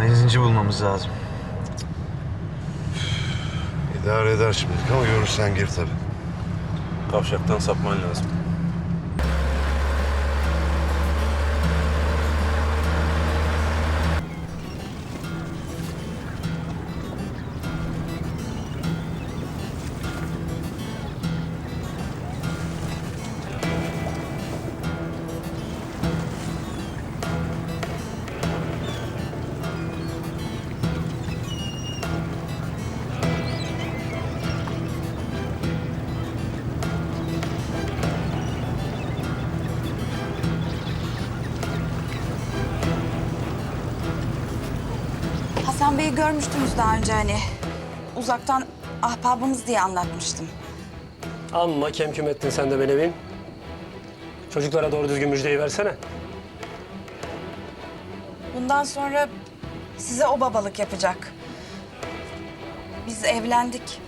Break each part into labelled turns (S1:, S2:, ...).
S1: Benzinci bulmamız lazım.
S2: İdare eder şimdilik ama görürsen gir tabii.
S3: Kavşaktan sapman lazım.
S4: Hasan Bey'i görmüştünüz daha önce hani. Uzaktan ahbabımız diye anlatmıştım.
S5: Amma kem küm ettin sen de Belevin. Çocuklara doğru düzgün müjdeyi versene.
S4: Bundan sonra size o babalık yapacak. Biz evlendik.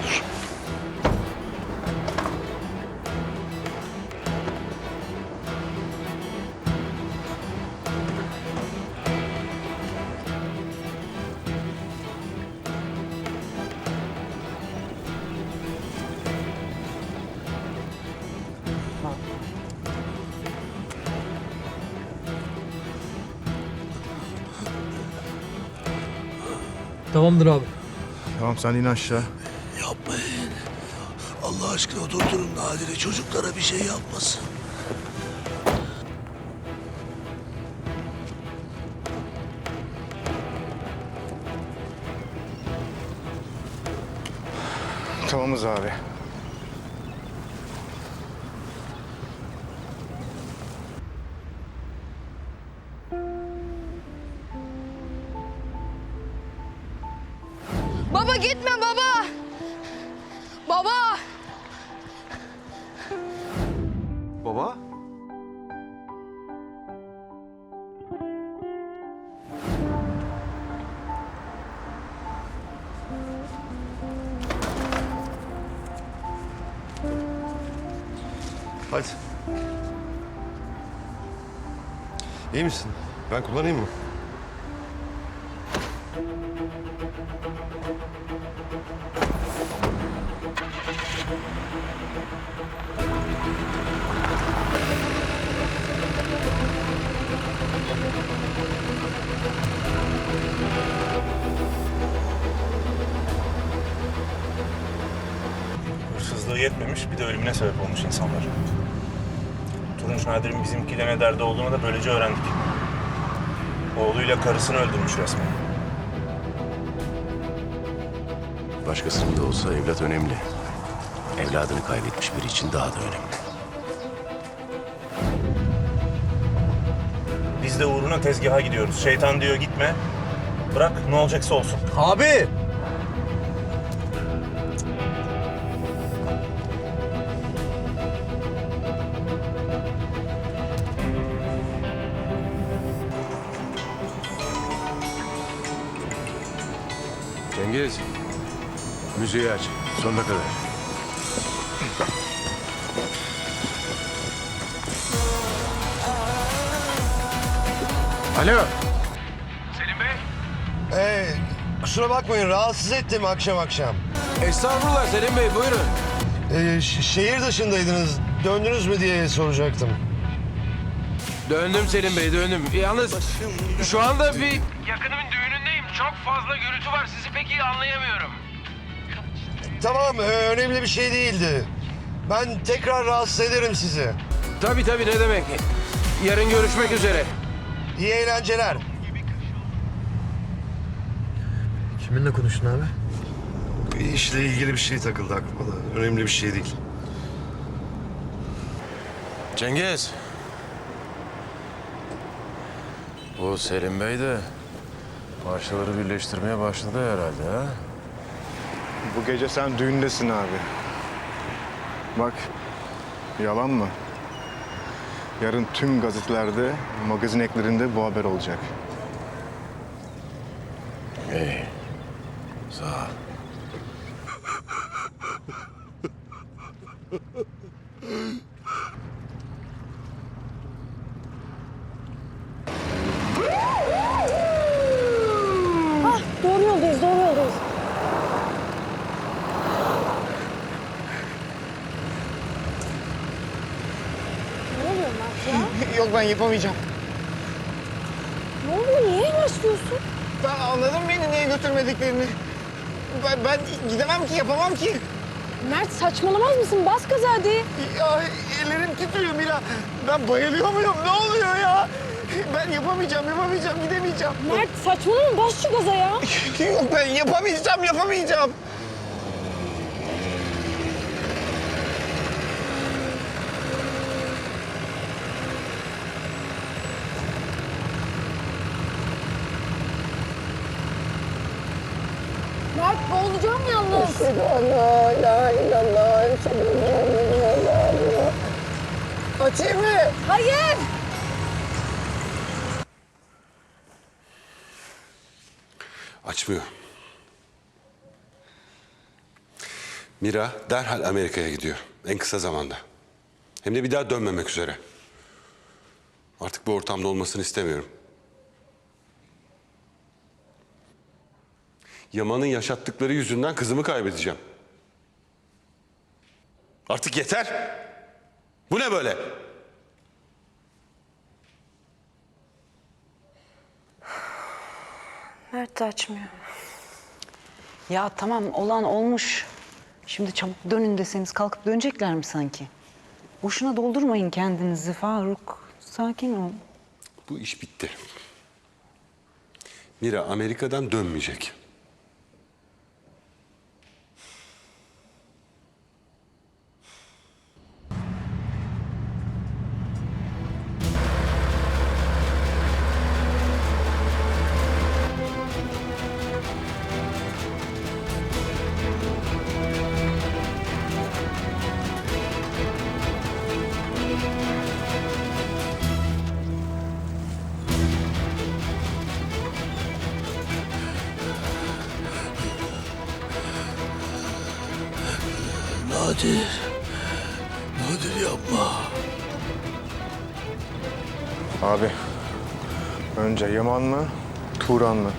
S2: Olur.
S6: Tamamdır abi.
S7: Tamam sen in aşağı.
S8: Aşkına durdurun Nadire çocuklara bir şey yapmasın.
S7: Tamamız abi.
S2: İyi misin? Ben kullanayım mı?
S3: Hırsızlığı yetmemiş bir de ölümüne sebep olmuş insanlar. Turunç Nadir'in bizimkiyle ne derdi olduğunu da böylece öğrendik. Oğluyla karısını öldürmüş resmen.
S8: Başkasının da olsa evlat önemli. Evladını kaybetmiş biri için daha da önemli.
S3: Biz de uğruna tezgaha gidiyoruz. Şeytan diyor gitme. Bırak ne olacaksa olsun.
S1: Abi!
S8: Cengiz, müziği aç. Sonuna kadar. Alo.
S2: Ee, kusura bakmayın rahatsız ettim akşam akşam.
S8: Estağfurullah Selim Bey buyurun.
S2: Ee, şehir dışındaydınız. Döndünüz mü diye soracaktım.
S9: Döndüm Selim Bey döndüm. Yalnız şu anda bir...
S10: Yakınımın. Çok fazla gürültü var. Sizi pek iyi anlayamıyorum.
S2: Tamam, e, önemli bir şey değildi. Ben tekrar rahatsız ederim sizi.
S9: Tabii tabii ne demek. Yarın görüşmek üzere.
S2: İyi eğlenceler.
S1: Kiminle konuştun abi?
S2: İşle ilgili bir şey takıldı aklıma da. Önemli bir şey değil.
S9: Cengiz. Bu Selim Bey de parçaları birleştirmeye başladı herhalde ha?
S7: Bu gece sen düğündesin abi. Bak, yalan mı? Yarın tüm gazetelerde, magazin eklerinde bu haber olacak.
S8: İyi. Sağ ol.
S11: Doğru yoldayız, doğru yoldayız. Ne oluyor Mert ya?
S6: Yok ben yapamayacağım.
S11: Ne oluyor? Niye yavaşlıyorsun?
S6: Ben anladım beni niye götürmediklerini. Ben, ben gidemem ki yapamam ki.
S11: Mert saçmalamaz mısın? Bas gaza hadi.
S6: Ya ellerim titriyor Mira. Ben bayılıyor muyum? Ne oluyor ya? Ben yapamayacağım, yapamayacağım, gidemeyeceğim.
S11: Mert saçmalama bas şu gaza ya.
S6: Yok ben yapamayacağım, yapamayacağım.
S11: Mert boğulacağım yalnız.
S6: Açayım mı?
S11: Hayır.
S12: Açmıyor. Mira derhal Amerika'ya gidiyor. En kısa zamanda. Hem de bir daha dönmemek üzere. Artık bu ortamda olmasını istemiyorum. Yaman'ın yaşattıkları yüzünden kızımı kaybedeceğim. Artık yeter. Bu ne böyle?
S4: Mert de açmıyor.
S13: Ya tamam olan olmuş. Şimdi çabuk dönün deseniz kalkıp dönecekler mi sanki? Boşuna doldurmayın kendinizi Faruk. Sakin ol.
S12: Bu iş bitti. Mira Amerika'dan dönmeyecek.
S2: Nadir. Nadir yapma.
S7: Abi, önce Yaman mı, Turan mı?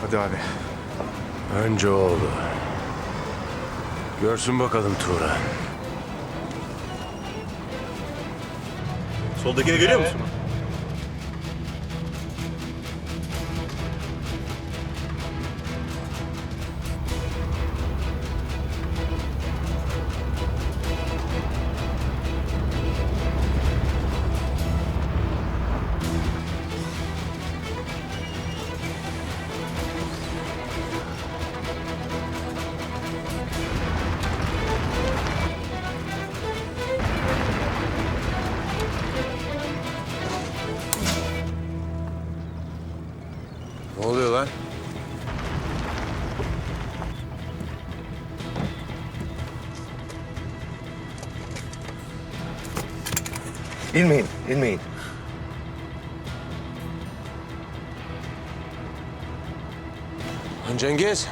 S7: Hadi abi.
S8: Önce oğlu. Görsün bakalım Turan.
S3: Soldakini görüyor musun?
S2: İnmeyin, inmeyin.
S9: Lan Cengiz.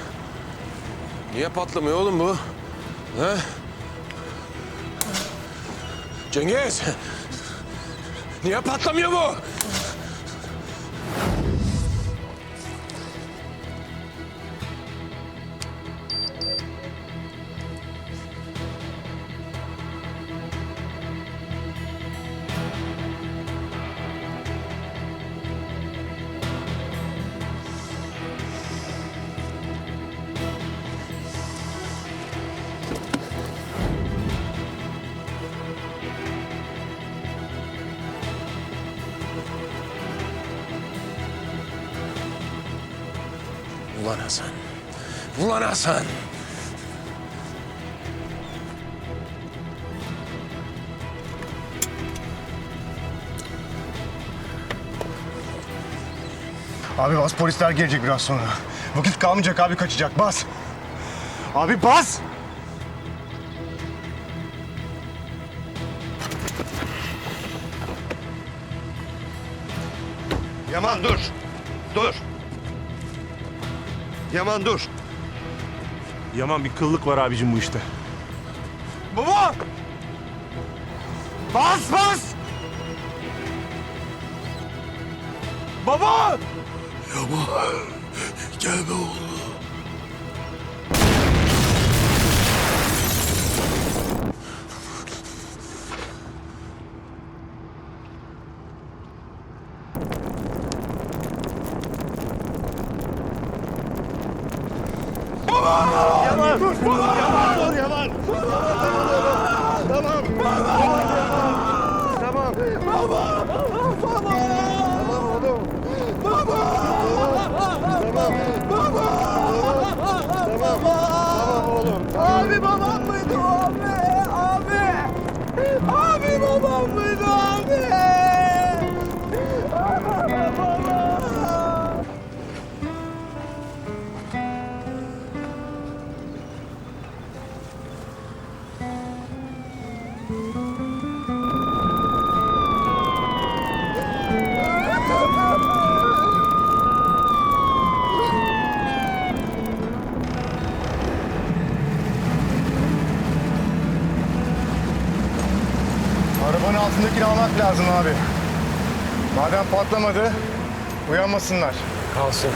S9: Niye patlamıyor oğlum bu? Ha? Cengiz. Niye patlamıyor bu? Ulan Hasan. Ulan Hasan.
S7: Abi bas polisler gelecek biraz sonra. Vakit kalmayacak abi kaçacak bas. Abi bas.
S2: Yaman dur. Dur. Yaman dur.
S3: Yaman bir kıllık var abicim bu işte.
S7: Baba! Bas bas! Baba!
S14: Gelme oğlum.
S7: Yaman! Dur! Yaman dur Arabanın altındakini almak lazım abi. Madem patlamadı, uyanmasınlar.
S9: Kalsın.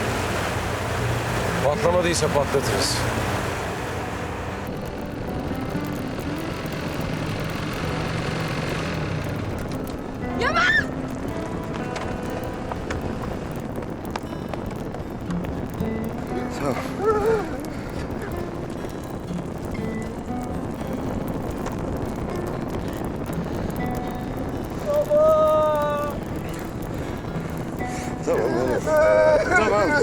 S9: Patlamadıysa patlatırız.
S2: Tamam